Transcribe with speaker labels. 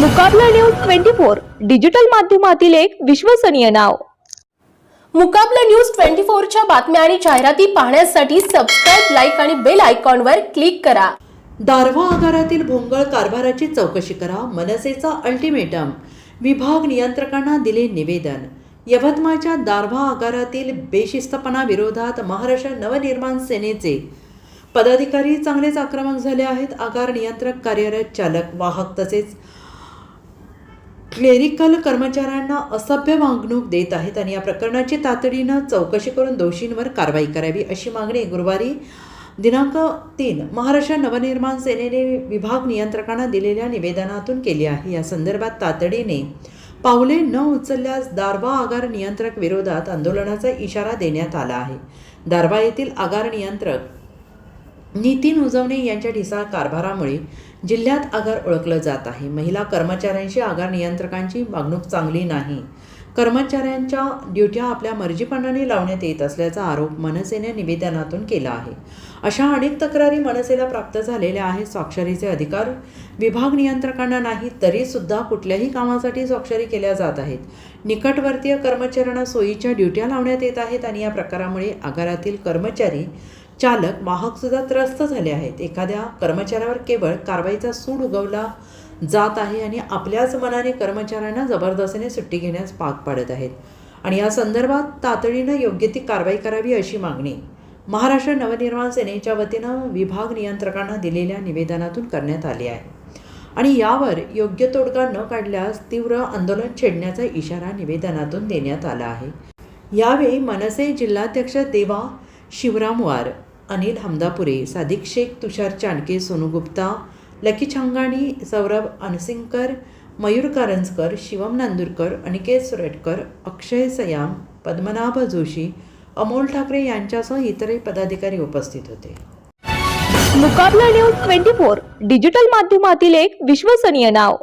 Speaker 1: Mukabla news twenty four digital माध्यमातील एक विश्वसनीय नाव.
Speaker 2: मुकाबला न्यूज ट्वेंटी फोरच्या बातम्या आणि जाहिराती पाहण्यासाठी सबस्क्राईब लाईक आणि बेल आयकॉनवर क्लिक करा.
Speaker 3: दारव्हा आगारातील भोंगळ कारभाराची चौकशी करा मनसेचा अल्टिमेटम. विभाग नियंत्रकांना दिले निवेदन. यवतमाळच्या दारव्हा आगारातील बेशिस्तपणा विरोधात महाराष्ट्र नवनिर्माण सेनेचे पदाधिकारी चांगलेच आक्रमक झाले आहेत. आगार नियंत्रक कार्यरत चालक वाहक तसेच क्लेरिकल कर्मचाऱ्यांना असभ्य वागणूक देत आहेत आणि या प्रकरणाची तातडीनं चौकशी करून दोषींवर कारवाई करावी अशी मागणी गुरुवारी दिनांक तीन महाराष्ट्र नवनिर्माण सेनेने विभाग नियंत्रकांना दिलेल्या निवेदनातून केली आहे. या संदर्भात तातडीने पावले न उचलल्यास दारवा आगार नियंत्रक विरोधात आंदोलनाचा इशारा देण्यात आला आहे. दारवा येथील आगार नियंत्रक नितीन उजवणे यांच्या ढिसाळ कारभारामुळे जिल्ह्यात आगार ओळखलं जात आहे. महिला कर्मचाऱ्यांशी आगार नियंत्रकांची वागणूक चांगली नाही. कर्मचाऱ्यांच्या ड्युट्या आपल्या मर्जीपणाने लावण्यात येत असल्याचा आरोप मनसेने निवेदनातून केला आहे. अशा अनेक तक्रारी मनसेला प्राप्त झालेल्या आहेत. स्वाक्षरीचे अधिकार विभाग नियंत्रकांना नाही तरीसुद्धा कुठल्याही कामासाठी स्वाक्षरी केल्या जात आहेत. निकटवर्तीय कर्मचाऱ्यांना सोयीच्या ड्युट्या लावण्यात येत आहेत आणि या प्रकारामुळे आगारातील कर्मचारी चालक वाहक सुद्धा त्रस्त झाले आहेत. एखाद्या कर्मचाऱ्यावर केवळ कारवाईचा सूड उगवला जात आहे आणि आपल्याच मनाने कर्मचाऱ्यांना जबरदस्तीने सुट्टी घेण्यास भाग पाडत आहेत. आणि या संदर्भात तातडीनं योग्य ती कारवाई करावी अशी मागणी महाराष्ट्र नवनिर्माण सेनेच्या वतीनं विभाग नियंत्रकांना दिलेल्या निवेदनातून करण्यात आली आहे. आणि यावर योग्य तोडगा न काढल्यास तीव्र आंदोलन छेडण्याचा इशारा निवेदनातून देण्यात आला आहे. यावेळी मनसे जिल्हाध्यक्ष देवा शिवरामवार अनिल हमदापुरे सादिक शेख तुषार चाणके सोनू गुप्ता लकी छंगाणी सौरभ अनसिंगकर मयूर कारंजकर शिवम नांदुरकर अनिकेत सुरटकर अक्षय सयाम पद्मनाभ जोशी अमोल ठाकरे यांच्यासह इतरही पदाधिकारी उपस्थित होते.
Speaker 1: Mukabla news twenty four digital माध्यमातील एक विश्वसनीय नाव.